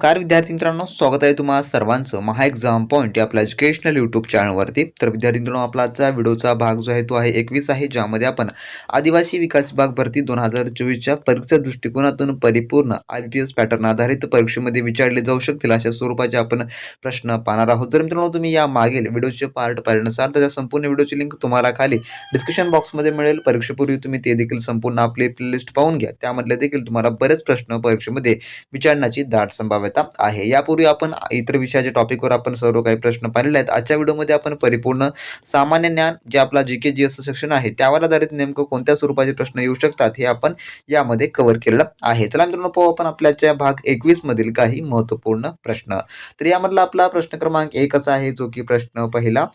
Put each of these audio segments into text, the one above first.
नमस्कार विद्यार्थी मित्रांनो स्वागत आहे तुम्हाला सर्वांचं. महा एक्झाम पॉईंट या आपल्या एज्युकेशनल यूट्यूब चॅनलवरती तर विद्यार्थी मित्रांनो आपला आजचा व्हिडिओचा भाग जो आहे तो आहे एकवीस आहे ज्यामध्ये आपण आदिवासी विकास विभाग भरती दोन हजार चोवीसच्या परीक्षा दृष्टिकोनातून परिपूर्ण आय पी एस पॅटर्न आधारित परीक्षेमध्ये विचारले जाऊ शकतील अशा स्वरूपाचे आपण प्रश्न पाहणार आहोत. जर मित्रांनो तुम्ही या मागील व्हिडिओचे पार्ट पाहिजे नसाल तर त्या संपूर्ण व्हिडिओची लिंक तुम्हाला खाली डिस्क्रिप्शन बॉक्समध्ये मिळेल. परीक्षेपूर्वी तुम्ही ते देखील संपूर्ण आपली प्लेलिस्ट पाहून घ्या. त्यामधले देखील तुम्हाला बरेच प्रश्न परीक्षेमध्ये विचारण्याची दाट संभाव्यता आहे. यापूर्वी आपण इतर विषयाच्या टॉपिकवर आपण सर्व काही प्रश्न पाहिलेले आहेत. आजच्या व्हिडिओमध्ये आपण परिपूर्ण सामान्य ज्ञान जे आपला जी के जी एस सेक्शन आहे त्यावर आधारित नेमकं कोणत्या स्वरूपाचे प्रश्न येऊ शकतात हे आपण यामध्ये कव्हर केलेलं आहे. चला मित्रांनो पाहू आपण आपल्याच्या भाग एकवीस मधील काही महत्त्वपूर्ण प्रश्न. तर यामधला आपला प्रश्न क्रमांक एक असा आहे जो की प्रश्न पहिला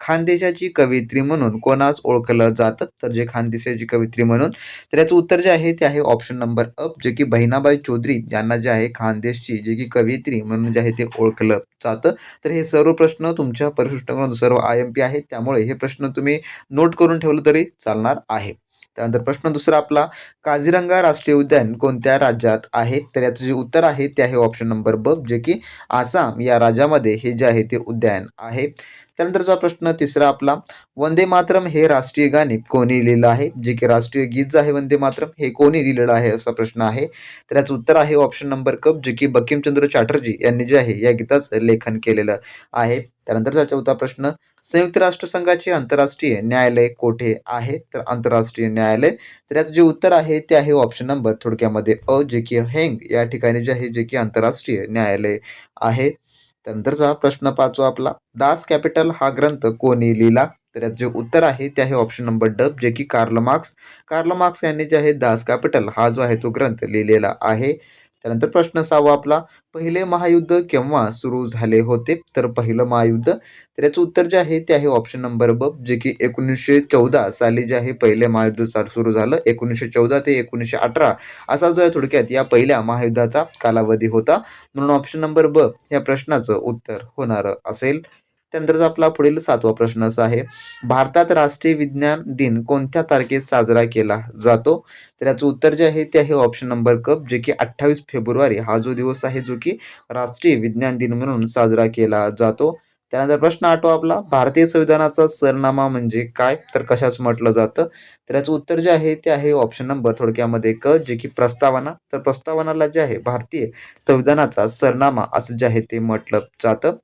खानदेशाची कवयित्री म्हणून कोणास ओळखलं जातं? तर जे खानदेशाची कवयित्री म्हणून तर याचं उत्तर जे आहे ते आहे ऑप्शन नंबर अप जे की बहिणाबाई चौधरी यांना जे आहे खानदेशची जे की कवयित्री म्हणून जे आहे ते ओळखलं जातं. तर हे सर्व प्रश्न तुमच्या परिशिष्टाकडून सर्व आय एम पी आहेत त्यामुळे हे प्रश्न तुम्ही नोट करून ठेवलं तरी चालणार आहे. त्यानंतर प्रश्न दुसरा आपला काझीरंगा राष्ट्रीय उद्यान कोणत्या राज्यात आहे? तर याचं जे उत्तर आहे ते आहे ऑप्शन नंबर ब जे की आसाम या राज्यामध्ये हे जे आहे ते उद्यान आहे. त्यानंतरचा प्रश्न तिसरा आपला वंदे मातरम हे राष्ट्रीय गाणे कोणी लिहिलं आहे? जे की राष्ट्रीय गीत जे आहे वंदे मातरम हे कोणी लिहिलेलं आहे असा प्रश्न आहे. तर याचं उत्तर आहे ऑप्शन नंबर कप जे की बकिमचंद्र चॅटर्जी यांनी जे आहे या गीताचं लेखन केलेलं आहे. त्यानंतरचा चौथा प्रश्न संयुक्त राष्ट्रसंघाचे आंतरराष्ट्रीय न्यायालय कोठे आहे? तर आंतरराष्ट्रीय न्यायालय. तर याचं जे उत्तर आहे ते आहे ऑप्शन नंबर थोडक्यामध्ये अ जे की हेंग या ठिकाणी जे आहे जे की आंतरराष्ट्रीय न्यायालय आहे. त्यानंतरचा प्रश्न पाचवा आपला. दास कॅपिटल हा ग्रंथ कोणी लिहिला? तर जे उत्तर आहे ते आहे ऑप्शन नंबर डब जे की कार्ल मार्क्स कार्ल मार्क्स यांनी जे आहे दास कॅपिटल हा जो आहे तो ग्रंथ लिहिलेला आहे. त्यानंतर प्रश्न सहावा आपला पहिले महायुद्ध केव्हा सुरू झाले होते? तर पहिलं महायुद्ध तर याचं उत्तर जे आहे ते आहे ऑप्शन नंबर ब जे की एकोणीसशे चौदा साली जे आहे पहिले महायुद्ध चालू सुरू झालं. एकोणीसशे चौदा ते एकोणीसशे अठरा असा जो आहे थोडक्यात या पहिल्या महायुद्धाचा कालावधी होता. म्हणून ऑप्शन नंबर ब या प्रश्नाचं उत्तर होणार असेल. त्यानंतरचा आपला पुढील सातवा प्रश्न असा आहे भारतात राष्ट्रीय विज्ञान दिन कोणत्या तारखेत साजरा केला जातो? तर याचं उत्तर जे आहे ते आहे ऑप्शन नंबर कप जे की अठ्ठावीस फेब्रुवारी. हा जो दिवस आहे जो की राष्ट्रीय विज्ञान दिन म्हणून साजरा केला जातो. त्यानंतर प्रश्न आठवा आपला भारतीय संविधानाचा सरनामा म्हणजे काय? तर कशाच म्हटलं जातं? तर याचं उत्तर जे आहे ते आहे ऑप्शन नंबर थोडक्यामध्ये क जे की प्रस्तावना. तर प्रस्तावनाला जे आहे भारतीय संविधानाचा सरनामा असं जे आहे ते म्हटलं जातं.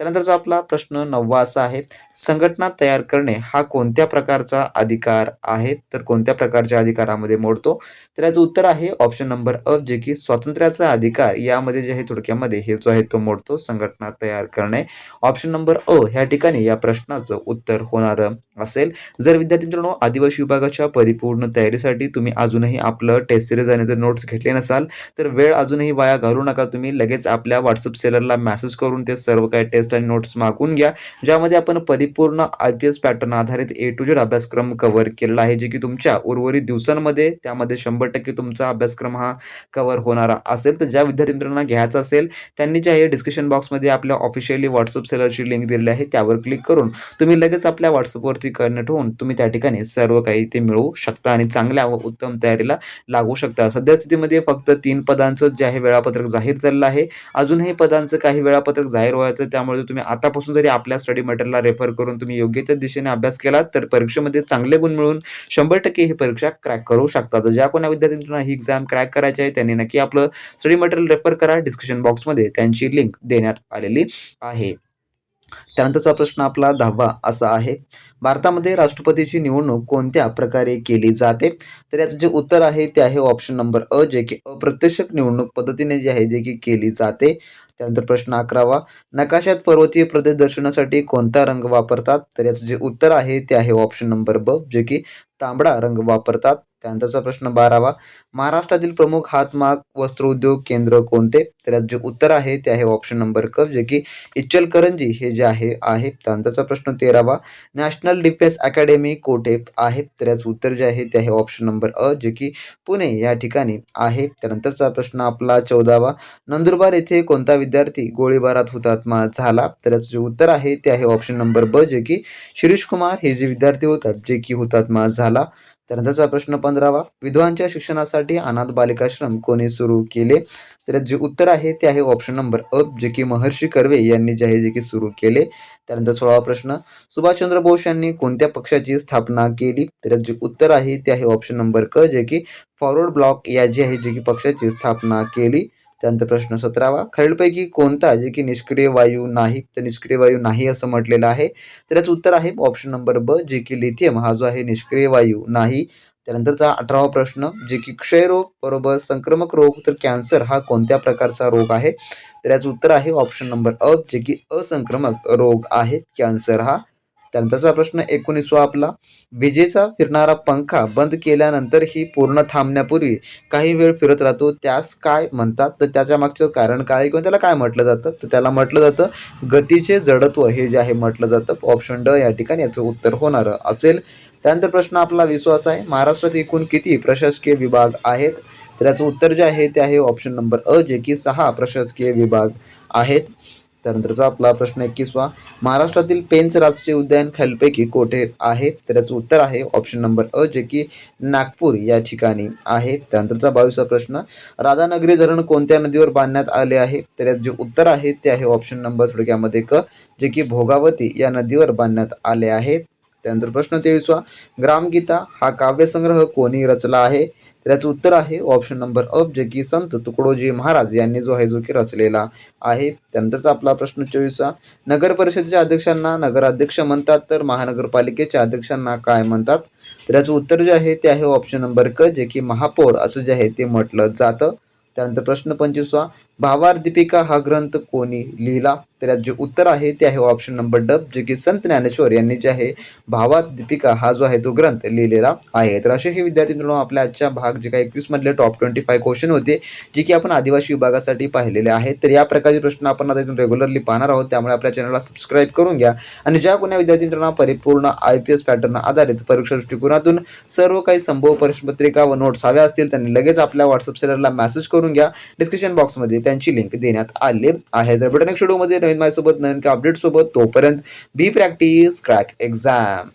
त्यानंतरचा आपला प्रश्न नववा असा आहे संघटना तयार करणे हा कोणत्या प्रकारचा अधिकार आहे? तर कोणत्या प्रकारच्या अधिकारामध्ये मोडतो? तर याचं उत्तर आहे ऑप्शन नंबर अ जे की स्वातंत्र्याचा अधिकार यामध्ये जे आहे थोडक्यामध्ये हे जो आहे तो मोडतो संघटना तयार करणे. ऑप्शन नंबर अ ह्या ठिकाणी या प्रश्नाचं उत्तर होणार असेल. जर विद्यार्थी मित्रांनो आदिवासी विभागाच्या परिपूर्ण तयारीसाठी तुम्ही अजूनही आपलं टेस्ट सिरीज आणि जर नोट्स घेतले नसाल तर वेळ अजूनही वाया घालू नका. तुम्ही लगेच आपल्या व्हॉट्सअप सेलरला मेसेज करून ते सर्व काही टेस्ट आणि नोट्स मागून घ्या ज्यामध्ये आपण परिपूर्ण आय पी एस पॅटर्न आधारित ए टू जेड अभ्यासक्रम कव्हर केलेला आहे जे की तुमच्या उर्वरित दिवसांमध्ये त्यामध्ये शंभर टक्के तुमचा अभ्यासक्रम हा कव्हर होणारा असेल. तर ज्या विद्यार्थी मित्रांना घ्यायचा असेल त्यांनी जे आहे डिस्क्रिप्शन बॉक्समध्ये आपल्या ऑफिशियली व्हॉट्सअप सेलरची लिंक दिलेली आहे त्यावर क्लिक करून तुम्ही लगेच आपल्या व्हॉट्सअपवरती कनेक्ट होऊन तुम्ही त्या ठिकाणी सर्व काही ते मिळवू शकता आणि चांगल्या व उत्तम तयारीला लागू शकता. सध्या स्थितीमध्ये फक्त तीन पदांचं जे आहे वेळापत्रक जाहीर झालेलं आहे. अजूनही पदांचं काही वेळापत्रक जाहीर व्हायचं त्यामुळे तुम्ही आतापासून जरी आपल्या स्टडी मटेरियलला रेफर करून तुम्ही योग्य त्या दिशेने अभ्यास केला तर परीक्षेमध्ये चांगले गुण मिळून शंभर टक्के ही परीक्षा क्रॅक करू शकता तर ज्या कोणा विद्यार्थ्यांना ही एक्झाम क्रॅक करायची आहे त्यांनी नक्की आपलं स्टडी मटेरियल रेफर करा. डिस्क्रिप्शन बॉक्समध्ये त्यांची लिंक देण्यात आलेली आहे. त्यानंतरचा प्रश्न आपला दहावा असा आहे. भारतामध्ये राष्ट्रपतीची निवडणूक कोणत्या प्रकारे केली जाते? तर याचं जे उत्तर आहे ते आहे ऑप्शन नंबर अ जे की अप्रत्यक्ष निवडणूक पद्धतीने जे आहे जे की केली जाते. त्यानंतर प्रश्न अकरावा नकाशात पर्वतीय प्रदेश दर्शवण्यासाठी कोणता रंग वापरतात? तर याचं जे उत्तर आहे ते आहे ऑप्शन नंबर ब जे की तांबडा रंग वापरतात. त्यानंतरचा प्रश्न बारावा महाराष्ट्रातील प्रमुख हातमाग वस्त्रोद्योग केंद्र कोणते? तर जे उत्तर आहे ते आहे ऑप्शन नंबर क जे की इचलकरंजी हे जे आहे आहे त्यानंतरचा प्रश्न तेरावा. नॅशनल डिफेन्स अकॅडमी कोठे आहे? तर याचं उत्तर जे आहे ते आहे ऑप्शन नंबर अ जे की पुणे या ठिकाणी आहे. त्यानंतरचा प्रश्न आपला चौदावा नंदुरबार येथे कोणता विद्यार्थी गोळीबारात हुतात्मा झाला? तर याचं जे उत्तर आहे ते आहे ऑप्शन नंबर ब जे की शिरीष कुमार हे जे विद्यार्थी होतात जे की हुतात्मा झाला झाला. त्यानंतरचा प्रश्न पंधरावा. विधवांच्या शिक्षणासाठी अनाथ बालिकाश्रम कोणी सुरू केले? तर जे उत्तर आहे ते आहे ऑप्शन नंबर अ जे की महर्षी कर्वे यांनी जे आहे जे की सुरू केले. त्यानंतर सोळावा प्रश्न. सुभाषचंद्र बोस यांनी कोणत्या पक्षाची स्थापना केली? तर जे उत्तर आहे ते आहे ऑप्शन नंबर क. जे की फॉरवर्ड ब्लॉक या जे आहे जे की पक्षाची स्थापना केली. त्यानंतर प्रश्न सतरावा खालीलपैकी कोणता जे की निष्क्रिय वायू नाही तर निष्क्रिय वायू नाही असं म्हटलेलं आहे. तर याचं उत्तर आहे ऑप्शन नंबर ब जे की लिथियम हा जो आहे निष्क्रिय वायू नाही. त्यानंतरचा अठरावा प्रश्न जे की क्षयरोग बरोबर? संक्रमक रोग तर कॅन्सर हा कोणत्या प्रकारचा रोग आहे? तर याचं उत्तर आहे ऑप्शन नंबर अ जे की असंक्रमक रोग आहे कॅन्सर हा. त्यानंतरचा प्रश्न एकोणीसवा आपला. विजेचा फिरणारा पंखा बंद केल्यानंतरही पूर्ण थांबण्यापूर्वी काही वेळ फिरत राहतो त्यास काय म्हणतात? तर त्याच्या मागचं कारण काय आहे किंवा त्याला काय म्हटलं जातं? तर त्याला म्हटलं जातं गतीचे जडत्व. हे जे आहे म्हटलं जातं ऑप्शन ड या ठिकाणी याचं उत्तर होणारं असेल. त्यानंतर प्रश्न आपला विश्वास आहे. महाराष्ट्रात एकूण किती प्रशासकीय विभाग आहेत? तर याचं उत्तर जे आहे ते आहे ऑप्शन नंबर अ जे की सहा प्रशासकीय विभाग आहेत. त्यानंतरचा आपला प्रश्न एकवीसवा महाराष्ट्रातील पेंच राष्ट्रीय उद्यान खालीलपैकी कोठे आहे? तर याचं उत्तर आहे ऑप्शन नंबर अ जे की नागपूर या ठिकाणी आहे. त्यानंतरचा बावीसवा प्रश्न राधानगरी धरण कोणत्या नदीवर बांधण्यात आले आहे? तर यात जे उत्तर आहे ते आहे ऑप्शन नंबर थोडक्यामध्ये क जे की भोगावती या नदीवर बांधण्यात आले आहे. त्यानंतर प्रश्न तेवीसवा ग्रामगीता हा काव्यसंग्रह कोणी रचला आहे? तर याचं उत्तर आहे ऑप्शन नंबर अफ जे की संत तुकडोजी महाराज यांनी जो आहे जो की रचलेला आहे. त्यानंतरचा आपला प्रश्न चोवीसवा नगर परिषदेच्या अध्यक्षांना नगराध्यक्ष म्हणतात तर महानगरपालिकेच्या अध्यक्षांना काय म्हणतात? तर याचं उत्तर जे आहे ते आहे ऑप्शन नंबर क जे की महापौर असं जे आहे ते म्हटलं जातं. त्यानंतर प्रश्न पंचवीसवा भावार दीपिका हा ग्रंथ कोणी लिहिला? तर यात जे उत्तर आहे ते आहे ऑप्शन नंबर डब जे की संत ज्ञानेश्वर यांनी जे आहे भावार दीपिका हा जो आहे तो ग्रंथ लिहिलेला आहे. तर असे हे विद्यार्थी मित्रांनो आपल्या आजच्या भाग जे काही एकवीस मधले टॉप ट्वेंटी फाय क्वेश्चन होते जे की आपण आदिवासी विभागासाठी पाहिलेले आहेत. तर या प्रकारचे प्रश्न आपण आता इथून रेग्युलरली पाहणार आहोत. त्यामुळे आपल्या चॅनलला सबस्क्राईब करून घ्या. आणि ज्या कोणा विद्यार्थी मित्रांना परिपूर्ण आय पी एस पॅटर्न आधारित परीक्षा दृष्टिकोनातून सर्व काही संभव परिपत्रिका व नोट्स हव्या असतील त्यांनी लगेच आपल्या व्हॉट्सअप सेलरला मेसेज करून घ्या. डिस्क्रिप्शन बॉक्समध्ये त्यांची लिंक देण्यात आली आहे. जर बटन एक व्हिडिओमध्ये नवीन माझ्यासोबत नवीन अपडेट सोबत तोपर्यंत बी प्रॅक्टिस क्रॅक एक्झाम